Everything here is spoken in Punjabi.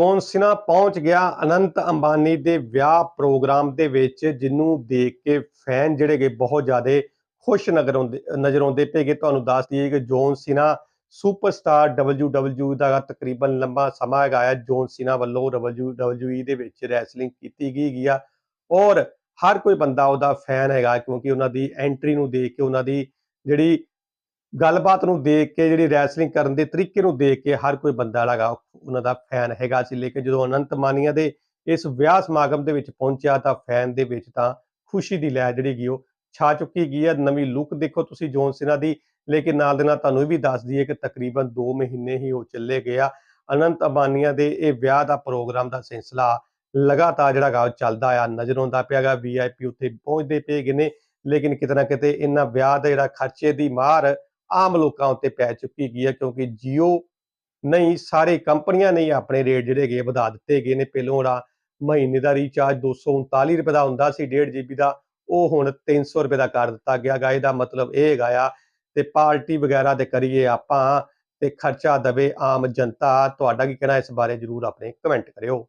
ਕੌਣ ਸਿਨਾ ਪਹੁੰਚ ਗਿਆ ਅਨੰਤ ਅੰਬਾਨੀ ਦੇ ਵਿਆਹ ਪ੍ਰੋਗਰਾਮ ਦੇ ਵਿੱਚ, ਜਿਹਨੂੰ ਦੇਖ ਕੇ ਫੈਨ ਜਿਹੜੇ ਗੇ ਬਹੁਤ ਜ਼ਿਆਦਾ ਖੁਸ਼ ਨਜ਼ਰ ਆਉਂਦੇ ਨਜ਼ਰ ਆਉਂਦੇ ਪਏਗੇ ਤੁਹਾਨੂੰ ਦੱਸ ਦਈਏ ਕਿ ਜੌਨ ਸਿਨਾ ਸੁਪਰਸਟਾਰ WWE ਦਾ ਤਕਰੀਬਨ ਲੰਬਾ ਸਮਾਂ ਹੈਗਾ ਹੈ ਜੌਨ ਸਿਨਾ ਵੱਲੋਂ WWE ਦੇ ਵਿੱਚ ਰੈਸਲਿੰਗ ਕੀਤੀ ਗਈ ਗਿਆ ਔਰ ਹਰ ਕੋਈ ਬੰਦਾ ਉਹਦਾ ਫੈਨ ਹੈਗਾ, ਕਿਉਂਕਿ ਉਹਨਾਂ ਦੀ ਐਂਟਰੀ ਨੂੰ ਦੇਖ ਕੇ ਉਹਨਾਂ ਦੀ ਜਿਹੜੀ ਗੱਲਬਾਤ ਨੂੰ ਦੇਖ ਕੇ, ਜਿਹੜੀ ਰੈਸਲਿੰਗ ਕਰਨ ਦੇ ਤਰੀਕੇ ਨੂੰ ਦੇਖ ਕੇ ਹਰ ਕੋਈ ਬੰਦਾ ਲਗਾ ਉਹਨਾਂ ਦਾ ਫੈਨ ਹੈਗਾ ਸੀ। ਲੇਕਿਨ ਜਦੋਂ ਅਨੰਤ ਮਾਨੀਆ ਦੇ ਇਸ ਵਿਆਹ ਸਮਾਗਮ ਦੇ ਵਿੱਚ ਪਹੁੰਚਿਆ ਤਾਂ ਫੈਨ ਦੇ ਵਿੱਚ ਤਾਂ ਖੁਸ਼ੀ ਦੀ ਲਹਿਰ ਜਿਹੜੀ ਗਈ ਉਹ ਛਾ ਚੁੱਕੀ ਗਈ ਹੈ ਨਵੀਂ ਲੁੱਕ ਦੇਖੋ ਤੁਸੀਂ ਜੌਨ ਸਿਨਾ ਦੀ। ਲੇਕਿਨ ਨਾਲ ਦੇ ਨਾਲ ਤੁਹਾਨੂੰ ਇਹ ਵੀ ਦੱਸ ਦਈਏ ਕਿ ਤਕਰੀਬਨ 2 ਮਹੀਨੇ ਹੀ ਉਹ ਚੱਲੇ ਗਿਆ ਅਨੰਤ ਅੰਬਾਨੀਆਂ ਦੇ ਇਹ ਵਿਆਹ ਦਾ ਪ੍ਰੋਗਰਾਮ ਦਾ ਸਿਲਸਿਲਾ ਲਗਾਤਾਰ ਜਿਹੜਾ ਗਾ ਉਹ ਚੱਲਦਾ ਆ। ਨਜ਼ਰ ਆਉਂਦਾ ਪਿਆਗਾ ਵੀਆਈਪੀ ਉੱਥੇ ਪਹੁੰਚਦੇ ਪਏ ਗਏ ਨੇ। ਲੇਕਿਨ ਕਿਤੇ ਨਾ ਕਿਤੇ ਇਹਨਾਂ ਵਿਆਹ ਦਾ ਜਿਹੜਾ ਖਰਚੇ ਦੀ ਮਾਰ ਆਮ ਲੋਕਾਂ ਉੱਤੇ ਪੈ ਚੁੱਕੀ ਗਈ ਹੈ, ਕਿਉਂਕਿ ਜੀਓ ਨਹੀਂ, ਸਾਰੇ ਕੰਪਨੀਆਂ ਨੇ ਆਪਣੇ ਰੇਟ ਜਿਹੜੇ ਹੈਗੇ ਵਧਾ ਦਿੱਤੇ ਗਏ ਨੇ। ਪਹਿਲੋਂ ਜਿਹੜਾ ਮਹੀਨੇ ਦਾ ਰੀਚਾਰਜ 239 ਰੁਪਏ ਦਾ ਹੁੰਦਾ ਸੀ 1.5 ਜੀਬੀ ਦਾ, ਉਹ ਹੁਣ 300 ਰੁਪਏ ਦਾ ਕਰ ਦਿੱਤਾ ਗਿਆ ਗਾ। ਇਹਦਾ ਮਤਲਬ ਇਹ ਹੈਗਾ ਆ ਤੇ ਪਾਰਟੀ ਵਗੈਰਾ ਦੇ ਕਰੀਏ ਆਪਾਂ ਤੇ ਖਰਚਾ ਦਵੇ ਆਮ ਜਨਤਾ। ਤੁਹਾਡਾ ਕੀ ਕਹਿਣਾ ਇਸ ਬਾਰੇ ਜਰੂਰ ਆਪਣੇ ਕਮੈਂਟ ਕਰਿਓ।